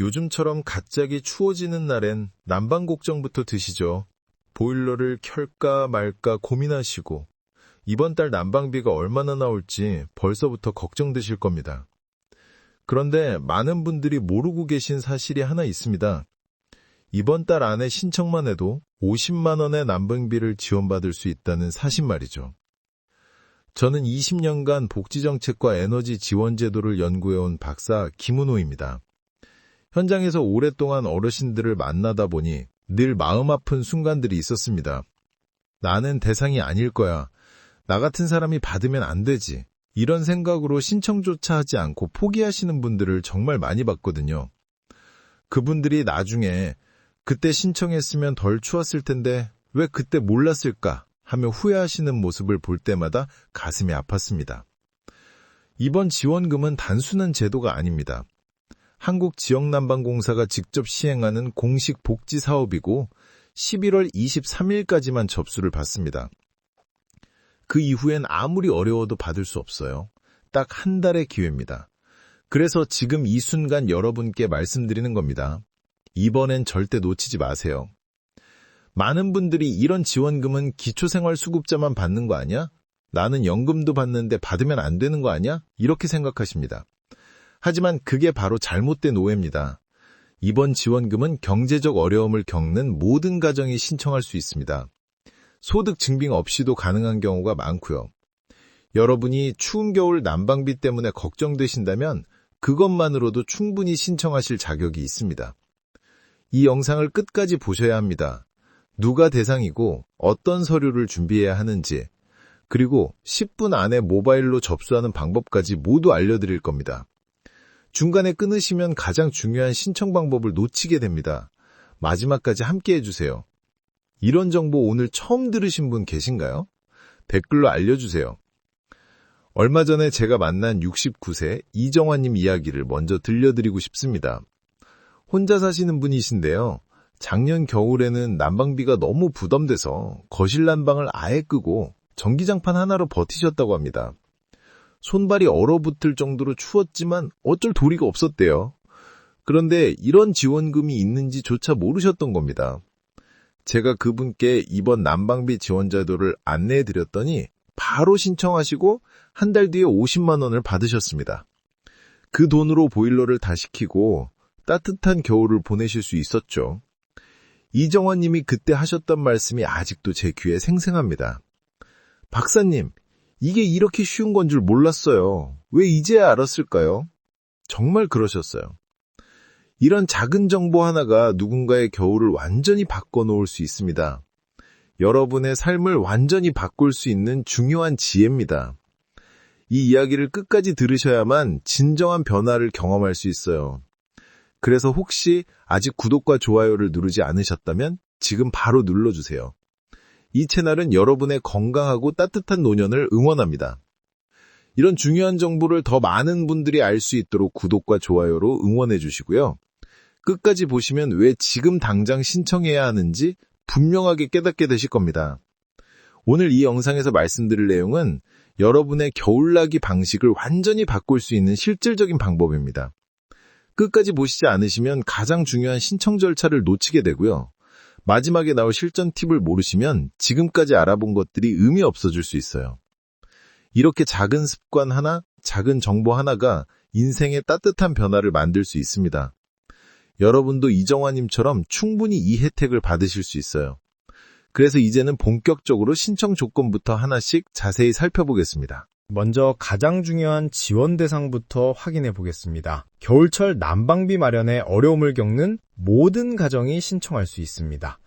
요즘처럼 갑자기 추워지는 날엔 난방 걱정부터 드시죠. 보일러를 켤까 말까 고민하시고 이번 달 난방비가 얼마나 나올지 벌써부터 걱정되실 겁니다. 그런데 많은 분들이 모르고 계신 사실이 하나 있습니다. 이번 달 안에 신청만 해도 50만 원의 난방비를 지원받을 수 있다는 사실 말이죠. 저는 20년간 복지정책과 에너지 지원 제도를 연구해온 박사 김은호입니다. 현장에서 오랫동안 어르신들을 만나다 보니 늘 마음 아픈 순간들이 있었습니다. 나는 대상이 아닐 거야. 나 같은 사람이 받으면 안 되지. 이런 생각으로 신청조차 하지 않고 포기하시는 분들을 정말 많이 봤거든요. 그분들이 나중에 그때 신청했으면 덜 추웠을 텐데 왜 그때 몰랐을까 하며 후회하시는 모습을 볼 때마다 가슴이 아팠습니다. 이번 지원금은 단순한 제도가 아닙니다. 한국지역난방공사가 직접 시행하는 공식 복지 사업이고 11월 23일까지만 접수를 받습니다. 그 이후엔 아무리 어려워도 받을 수 없어요. 딱 한 달의 기회입니다. 그래서 지금 이 순간 여러분께 말씀드리는 겁니다. 이번엔 절대 놓치지 마세요. 많은 분들이 이런 지원금은 기초생활수급자만 받는 거 아니야? 나는 연금도 받는데 받으면 안 되는 거 아니야? 이렇게 생각하십니다. 하지만 그게 바로 잘못된 오해입니다. 이번 지원금은 경제적 어려움을 겪는 모든 가정이 신청할 수 있습니다. 소득 증빙 없이도 가능한 경우가 많고요. 여러분이 추운 겨울 난방비 때문에 걱정되신다면 그것만으로도 충분히 신청하실 자격이 있습니다. 이 영상을 끝까지 보셔야 합니다. 누가 대상이고 어떤 서류를 준비해야 하는지, 그리고 10분 안에 모바일로 접수하는 방법까지 모두 알려드릴 겁니다. 중간에 끊으시면 가장 중요한 신청 방법을 놓치게 됩니다. 마지막까지 함께 해주세요. 이런 정보 오늘 처음 들으신 분 계신가요? 댓글로 알려주세요. 얼마 전에 제가 만난 69세 이정화님 이야기를 먼저 들려드리고 싶습니다. 혼자 사시는 분이신데요. 작년 겨울에는 난방비가 너무 부담돼서 거실 난방을 아예 끄고 전기장판 하나로 버티셨다고 합니다. 손발이 얼어붙을 정도로 추웠지만 어쩔 도리가 없었대요. 그런데 이런 지원금이 있는지조차 모르셨던 겁니다. 제가 그분께 이번 난방비 지원제도를 안내해 드렸더니 바로 신청하시고 한 달 뒤에 50만 원을 받으셨습니다. 그 돈으로 보일러를 다시 켜고 따뜻한 겨울을 보내실 수 있었죠. 이정원 님이 그때 하셨던 말씀이 아직도 제 귀에 생생합니다. 박사님, 이게 이렇게 쉬운 건 줄 몰랐어요. 왜 이제야 알았을까요? 정말 그러셨어요. 이런 작은 정보 하나가 누군가의 겨울을 완전히 바꿔놓을 수 있습니다. 여러분의 삶을 완전히 바꿀 수 있는 중요한 지혜입니다. 이 이야기를 끝까지 들으셔야만 진정한 변화를 경험할 수 있어요. 그래서 혹시 아직 구독과 좋아요를 누르지 않으셨다면 지금 바로 눌러주세요. 이 채널은 여러분의 건강하고 따뜻한 노년을 응원합니다. 이런 중요한 정보를 더 많은 분들이 알 수 있도록 구독과 좋아요로 응원해 주시고요. 끝까지 보시면 왜 지금 당장 신청해야 하는지 분명하게 깨닫게 되실 겁니다. 오늘 이 영상에서 말씀드릴 내용은 여러분의 겨울나기 방식을 완전히 바꿀 수 있는 실질적인 방법입니다. 끝까지 보시지 않으시면 가장 중요한 신청 절차를 놓치게 되고요. 마지막에 나올 실전 팁을 모르시면 지금까지 알아본 것들이 의미 없어질 수 있어요. 이렇게 작은 습관 하나, 작은 정보 하나가 인생의 따뜻한 변화를 만들 수 있습니다. 여러분도 이정화님처럼 충분히 이 혜택을 받으실 수 있어요. 그래서 이제는 본격적으로 신청 조건부터 하나씩 자세히 살펴보겠습니다. 먼저 가장 중요한 지원 대상부터 확인해 보겠습니다. 겨울철 난방비 마련에 어려움을 겪는 모든 가정이 신청할 수 있습니다.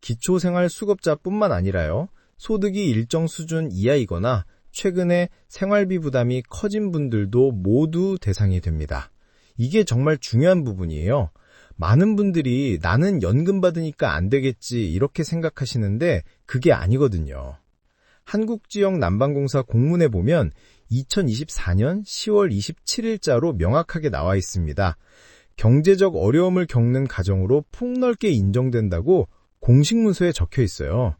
기초생활수급자뿐만 아니라요. 소득이 일정 수준 이하이거나 최근에 생활비 부담이 커진 분들도 모두 대상이 됩니다. 이게 정말 중요한 부분이에요. 많은 분들이 나는 연금 받으니까 안 되겠지 이렇게 생각하시는데 그게 아니거든요. 한국지역 난방공사 공문에 보면 2024년 10월 27일자로 명확하게 나와 있습니다. 경제적 어려움을 겪는 가정으로 폭넓게 인정된다고 공식 문서에 적혀 있어요.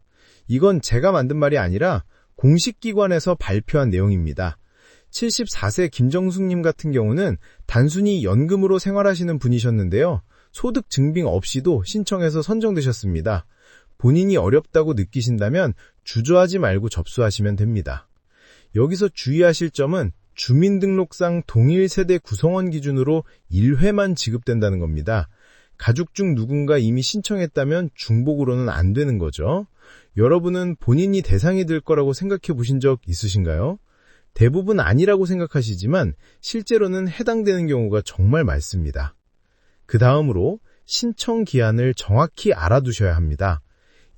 이건 제가 만든 말이 아니라 공식 기관에서 발표한 내용입니다. 74세 김정숙님 같은 경우는 단순히 연금으로 생활하시는 분이셨는데요. 소득 증빙 없이도 신청해서 선정되셨습니다. 본인이 어렵다고 느끼신다면 주저하지 말고 접수하시면 됩니다. 여기서 주의하실 점은 주민등록상 동일 세대 구성원 기준으로 1회만 지급된다는 겁니다. 가족 중 누군가 이미 신청했다면 중복으로는 안 되는 거죠. 여러분은 본인이 대상이 될 거라고 생각해 보신 적 있으신가요? 대부분 아니라고 생각하시지만 실제로는 해당되는 경우가 정말 많습니다. 그 다음으로 신청 기한을 정확히 알아두셔야 합니다.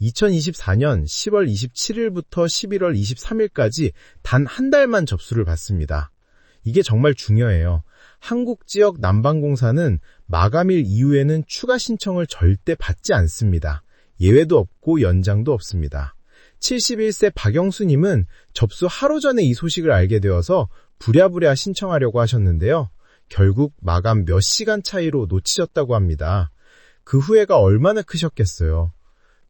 2024년 10월 27일부터 11월 23일까지 단 한 달만 접수를 받습니다. 이게 정말 중요해요. 한국 지역 난방공사는 마감일 이후에는 추가 신청을 절대 받지 않습니다. 예외도 없고 연장도 없습니다. 71세 박영수님은 접수 하루 전에 이 소식을 알게 되어서 부랴부랴 신청하려고 하셨는데요. 결국 마감 몇 시간 차이로 놓치셨다고 합니다. 그 후회가 얼마나 크셨겠어요.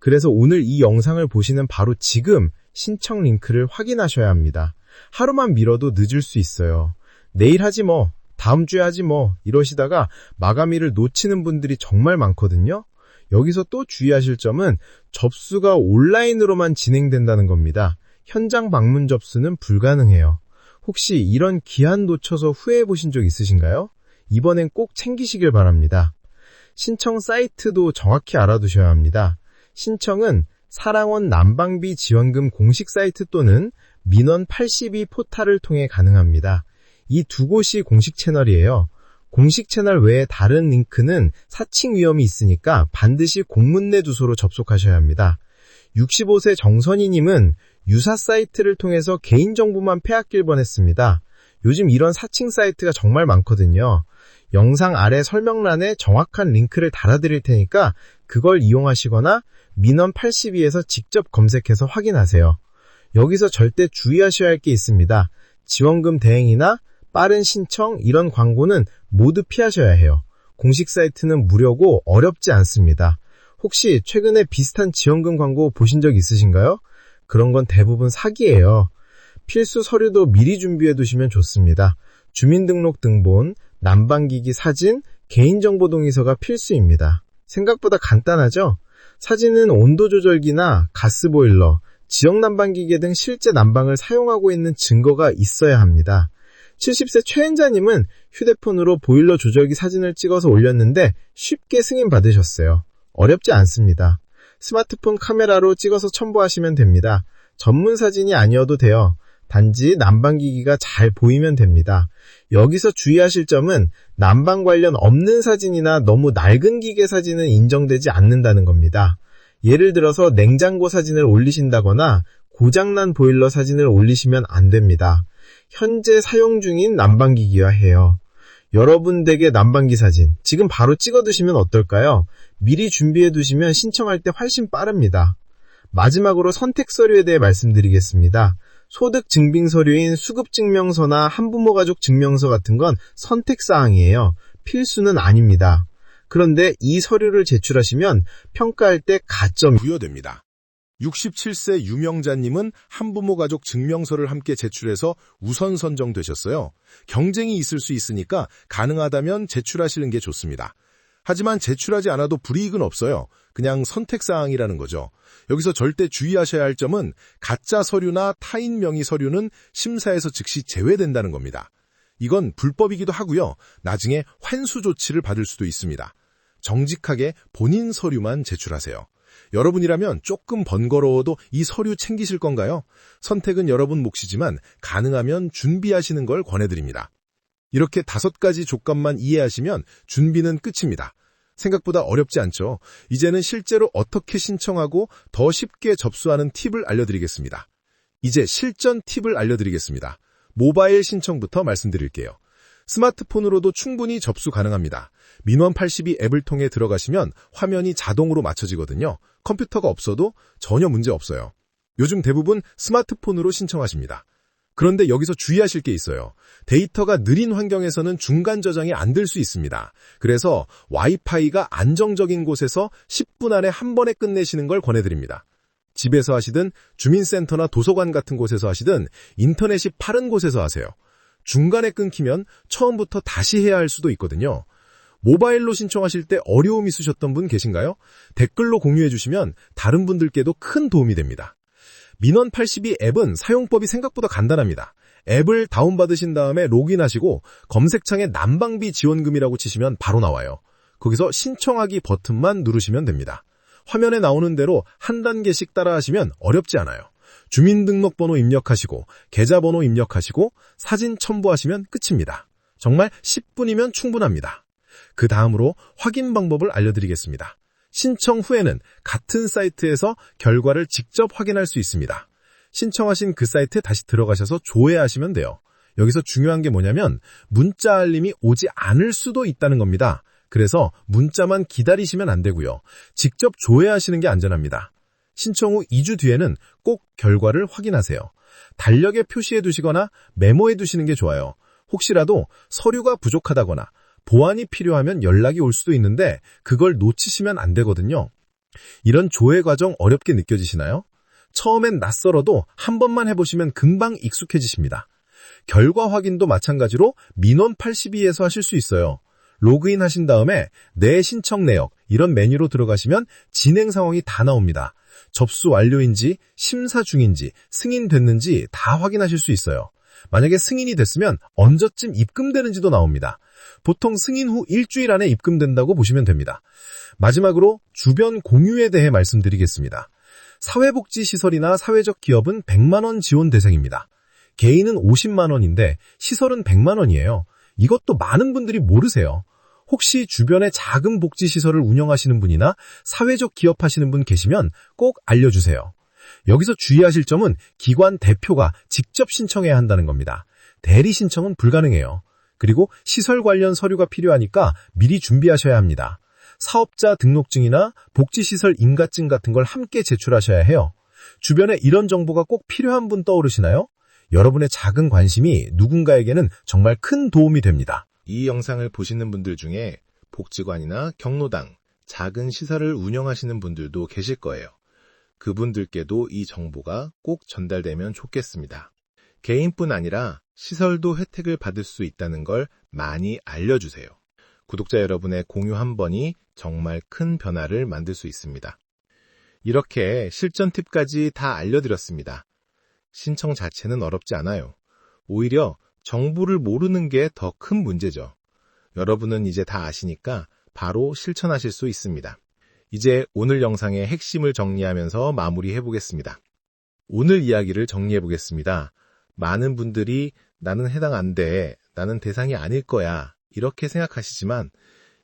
그래서 오늘 이 영상을 보시는 바로 지금 신청 링크를 확인하셔야 합니다. 하루만 미뤄도 늦을 수 있어요. 내일 하지 뭐, 다음 주에 하지 뭐, 이러시다가 마감일을 놓치는 분들이 정말 많거든요. 여기서 또 주의하실 점은 접수가 온라인으로만 진행된다는 겁니다. 현장 방문 접수는 불가능해요. 혹시 이런 기한 놓쳐서 후회해 보신 적 있으신가요? 이번엔 꼭 챙기시길 바랍니다. 신청 사이트도 정확히 알아두셔야 합니다. 신청은 사랑원 난방비 지원금 공식 사이트 또는 민원 82 포탈을 통해 가능합니다. 이 두 곳이 공식 채널이에요. 공식 채널 외에 다른 링크는 사칭 위험이 있으니까 반드시 공문내 주소로 접속하셔야 합니다. 65세 정선희님은 유사 사이트를 통해서 개인정보만 빼앗길 뻔했습니다. 요즘 이런 사칭 사이트가 정말 많거든요. 영상 아래 설명란에 정확한 링크를 달아드릴 테니까 그걸 이용하시거나 민원 82에서 직접 검색해서 확인하세요. 여기서 절대 주의하셔야 할 게 있습니다. 지원금 대행이나 빠른 신청 이런 광고는 모두 피하셔야 해요. 공식 사이트는 무료고 어렵지 않습니다. 혹시 최근에 비슷한 지원금 광고 보신 적 있으신가요? 그런 건 대부분 사기예요. 필수 서류도 미리 준비해 두시면 좋습니다. 주민등록 등본, 난방기기 사진, 개인정보 동의서가 필수입니다. 생각보다 간단하죠? 사진은 온도 조절기나 가스보일러, 지역 난방기계 등 실제 난방을 사용하고 있는 증거가 있어야 합니다. 70세 최은자님은 휴대폰으로 보일러 조절기 사진을 찍어서 올렸는데 쉽게 승인 받으셨어요. 어렵지 않습니다. 스마트폰 카메라로 찍어서 첨부하시면 됩니다. 전문 사진이 아니어도 돼요. 단지 난방기기가 잘 보이면 됩니다. 여기서 주의하실 점은 난방 관련 없는 사진이나 너무 낡은 기계 사진은 인정되지 않는다는 겁니다. 예를 들어서 냉장고 사진을 올리신다거나 고장난 보일러 사진을 올리시면 안 됩니다. 현재 사용 중인 난방기기와 해요. 여러분 댁의 난방기 사진 지금 바로 찍어 두시면 어떨까요? 미리 준비해 두시면 신청할 때 훨씬 빠릅니다. 마지막으로 선택 서류에 대해 말씀드리겠습니다. 소득 증빙 서류인 수급 증명서나 한부모 가족 증명서 같은 건 선택 사항이에요. 필수는 아닙니다. 그런데 이 서류를 제출하시면 평가할 때 가점 부여됩니다. 67세 유명자님은 한부모 가족 증명서를 함께 제출해서 우선 선정되셨어요. 경쟁이 있을 수 있으니까 가능하다면 제출하시는 게 좋습니다. 하지만 제출하지 않아도 불이익은 없어요. 그냥 선택사항이라는 거죠. 여기서 절대 주의하셔야 할 점은 가짜 서류나 타인 명의 서류는 심사에서 즉시 제외된다는 겁니다. 이건 불법이기도 하고요. 나중에 환수 조치를 받을 수도 있습니다. 정직하게 본인 서류만 제출하세요. 여러분이라면 조금 번거로워도 이 서류 챙기실 건가요? 선택은 여러분 몫이지만 가능하면 준비하시는 걸 권해드립니다. 이렇게 다섯 가지 조건만 이해하시면 준비는 끝입니다. 생각보다 어렵지 않죠? 이제는 실제로 어떻게 신청하고 더 쉽게 접수하는 팁을 알려드리겠습니다. 이제 실전 팁을 알려드리겠습니다. 모바일 신청부터 말씀드릴게요. 스마트폰으로도 충분히 접수 가능합니다. 민원 82 앱을 통해 들어가시면 화면이 자동으로 맞춰지거든요. 컴퓨터가 없어도 전혀 문제 없어요. 요즘 대부분 스마트폰으로 신청하십니다. 그런데 여기서 주의하실 게 있어요. 데이터가 느린 환경에서는 중간 저장이 안 될 수 있습니다. 그래서 와이파이가 안정적인 곳에서 10분 안에 한 번에 끝내시는 걸 권해드립니다. 집에서 하시든 주민센터나 도서관 같은 곳에서 하시든 인터넷이 빠른 곳에서 하세요. 중간에 끊기면 처음부터 다시 해야 할 수도 있거든요. 모바일로 신청하실 때 어려움 있으셨던 분 계신가요? 댓글로 공유해 주시면 다른 분들께도 큰 도움이 됩니다. 민원 82 앱은 사용법이 생각보다 간단합니다. 앱을 다운받으신 다음에 로그인하시고 검색창에 난방비 지원금이라고 치시면 바로 나와요. 거기서 신청하기 버튼만 누르시면 됩니다. 화면에 나오는 대로 한 단계씩 따라하시면 어렵지 않아요. 주민등록번호 입력하시고 계좌번호 입력하시고 사진 첨부하시면 끝입니다. 정말 10분이면 충분합니다. 그 다음으로 확인 방법을 알려드리겠습니다. 신청 후에는 같은 사이트에서 결과를 직접 확인할 수 있습니다. 신청하신 그 사이트에 다시 들어가셔서 조회하시면 돼요. 여기서 중요한 게 뭐냐면 문자 알림이 오지 않을 수도 있다는 겁니다. 그래서 문자만 기다리시면 안 되고요. 직접 조회하시는 게 안전합니다. 신청 후 2주 뒤에는 꼭 결과를 확인하세요. 달력에 표시해 두시거나 메모해 두시는 게 좋아요. 혹시라도 서류가 부족하다거나 보완이 필요하면 연락이 올 수도 있는데 그걸 놓치시면 안 되거든요. 이런 조회 과정 어렵게 느껴지시나요? 처음엔 낯설어도 한 번만 해보시면 금방 익숙해지십니다. 결과 확인도 마찬가지로 민원 82에서 하실 수 있어요. 로그인 하신 다음에 내 신청 내역 이런 메뉴로 들어가시면 진행 상황이 다 나옵니다. 접수 완료인지 심사 중인지 승인됐는지 다 확인하실 수 있어요. 만약에 승인이 됐으면 언제쯤 입금되는지도 나옵니다. 보통 승인 후 일주일 안에 입금된다고 보시면 됩니다. 마지막으로 주변 공유에 대해 말씀드리겠습니다. 사회복지시설이나 사회적 기업은 100만원 지원 대상입니다. 개인은 50만원인데 시설은 100만원이에요. 이것도 많은 분들이 모르세요. 혹시 주변에 작은 복지시설을 운영하시는 분이나 사회적 기업 하시는 분 계시면 꼭 알려주세요. 여기서 주의하실 점은 기관 대표가 직접 신청해야 한다는 겁니다. 대리 신청은 불가능해요. 그리고 시설 관련 서류가 필요하니까 미리 준비하셔야 합니다. 사업자 등록증이나 복지시설 인가증 같은 걸 함께 제출하셔야 해요. 주변에 이런 정보가 꼭 필요한 분 떠오르시나요? 여러분의 작은 관심이 누군가에게는 정말 큰 도움이 됩니다. 이 영상을 보시는 분들 중에 복지관이나 경로당, 작은 시설을 운영하시는 분들도 계실 거예요. 그분들께도 이 정보가 꼭 전달되면 좋겠습니다. 개인뿐 아니라 시설도 혜택을 받을 수 있다는 걸 많이 알려주세요. 구독자 여러분의 공유 한 번이 정말 큰 변화를 만들 수 있습니다. 이렇게 실전 팁까지 다 알려드렸습니다. 신청 자체는 어렵지 않아요. 오히려 정보를 모르는 게 더 큰 문제죠. 여러분은 이제 다 아시니까 바로 실천하실 수 있습니다. 이제 오늘 영상의 핵심을 정리하면서 마무리해 보겠습니다. 오늘 이야기를 정리해 보겠습니다. 많은 분들이 나는 해당 안 돼, 나는 대상이 아닐 거야, 이렇게 생각하시지만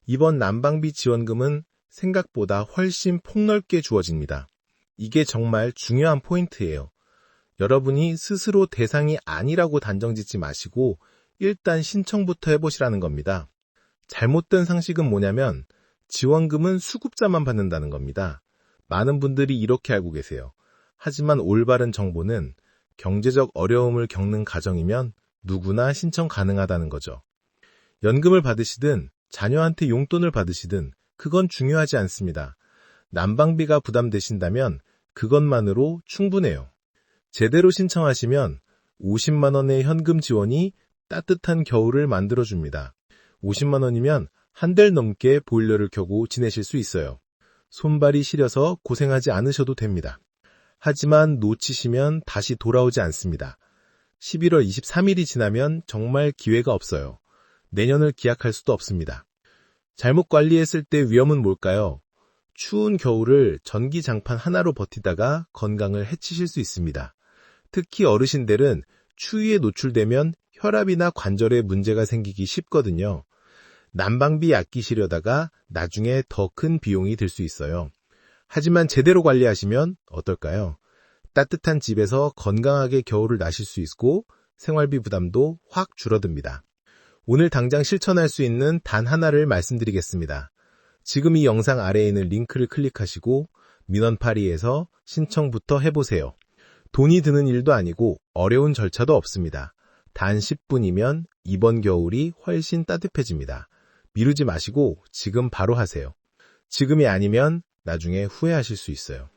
이번 난방비 지원금은 생각보다 훨씬 폭넓게 주어집니다. 이게 정말 중요한 포인트예요. 여러분이 스스로 대상이 아니라고 단정 짓지 마시고 일단 신청부터 해보시라는 겁니다. 잘못된 상식은 뭐냐면 지원금은 수급자만 받는다는 겁니다. 많은 분들이 이렇게 알고 계세요. 하지만 올바른 정보는 경제적 어려움을 겪는 가정이면 누구나 신청 가능하다는 거죠. 연금을 받으시든 자녀한테 용돈을 받으시든 그건 중요하지 않습니다. 난방비가 부담되신다면 그것만으로 충분해요. 제대로 신청하시면 50만 원의 현금 지원이 따뜻한 겨울을 만들어줍니다. 50만 원이면 한 달 넘게 보일러를 켜고 지내실 수 있어요. 손발이 시려서 고생하지 않으셔도 됩니다. 하지만 놓치시면 다시 돌아오지 않습니다. 11월 23일이 지나면 정말 기회가 없어요. 내년을 기약할 수도 없습니다. 잘못 관리했을 때 위험은 뭘까요? 추운 겨울을 전기 장판 하나로 버티다가 건강을 해치실 수 있습니다. 특히 어르신들은 추위에 노출되면 혈압이나 관절에 문제가 생기기 쉽거든요. 난방비 아끼시려다가 나중에 더 큰 비용이 들 수 있어요. 하지만 제대로 관리하시면 어떨까요? 따뜻한 집에서 건강하게 겨울을 나실 수 있고 생활비 부담도 확 줄어듭니다. 오늘 당장 실천할 수 있는 단 하나를 말씀드리겠습니다. 지금 이 영상 아래에 있는 링크를 클릭하시고 민원파리에서 신청부터 해보세요. 돈이 드는 일도 아니고 어려운 절차도 없습니다. 단 10분이면 이번 겨울이 훨씬 따뜻해집니다. 미루지 마시고 지금 바로 하세요. 지금이 아니면 나중에 후회하실 수 있어요.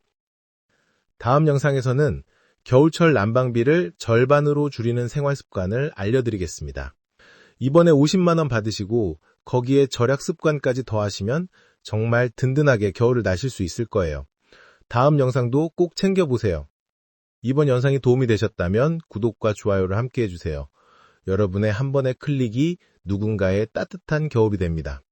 다음 영상에서는 겨울철 난방비를 절반으로 줄이는 생활 습관을 알려드리겠습니다. 이번에 50만원 받으시고 거기에 절약 습관까지 더하시면 정말 든든하게 겨울을 나실 수 있을 거예요. 다음 영상도 꼭 챙겨보세요. 이번 영상이 도움이 되셨다면 구독과 좋아요를 함께 해주세요. 여러분의 한 번의 클릭이 누군가의 따뜻한 겨울이 됩니다.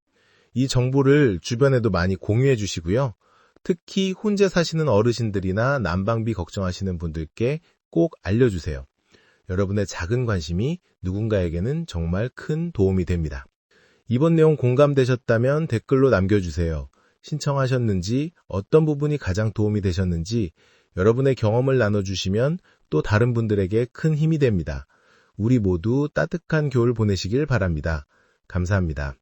이 정보를 주변에도 많이 공유해 주시고요. 특히 혼자 사시는 어르신들이나 난방비 걱정하시는 분들께 꼭 알려주세요. 여러분의 작은 관심이 누군가에게는 정말 큰 도움이 됩니다. 이번 내용 공감되셨다면 댓글로 남겨주세요. 신청하셨는지, 어떤 부분이 가장 도움이 되셨는지, 여러분의 경험을 나눠주시면 또 다른 분들에게 큰 힘이 됩니다. 우리 모두 따뜻한 겨울 보내시길 바랍니다. 감사합니다.